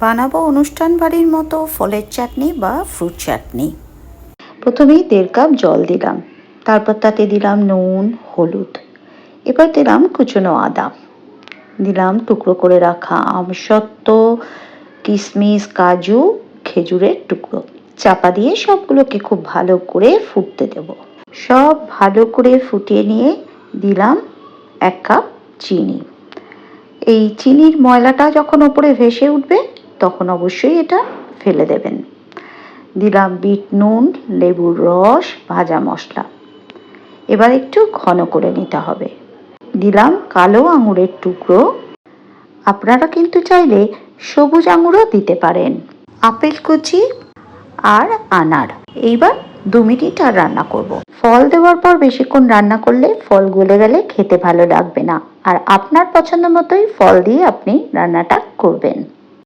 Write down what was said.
বানাবো অনুষ্ঠান বাড়ির মতো, ফলের চাটনি বা ফ্রুট চাটনি। প্রথমেই দেড় কাপ জল দিলাম, তারপর তাতে দিলাম নুন, হলুদ। এবার দিলাম কুচনো আদা। দিলাম টুকরো করে রাখা আমসত্ত্ব কিশমিশ কাজু, খেজুরের টুকরো। চাপা দিয়ে সবগুলোকে খুব ভালো করে ফুটতে দেব। সব ভালো করে ফুটিয়ে নিয়ে দিলাম এক কাপ চিনি। এই চিনির ময়লাটা যখন ওপরে ভেসে উঠবে তখন অবশ্যই এটা ফেলে দেবেন। দিলাম বিট নুন, লেবুর রস, ভাজা মশলা। এবার একটু ঘন করে নিতে হবে। দিলাম কালো আঙুরের টুকরো। আপনারা কিন্তু চাইলে সবুজ আঙুরও দিতে পারেন। আপেল কুচি আর আনার। এইবার দু মিনিট আর রান্না করব। ফল দেওয়ার পর বেশিক্ষণ রান্না করলে ফল গলে গেলে খেতে ভালো লাগবে না। আর আপনার পছন্দ মতোই ফল দিয়ে আপনি রান্নাটা করবেন।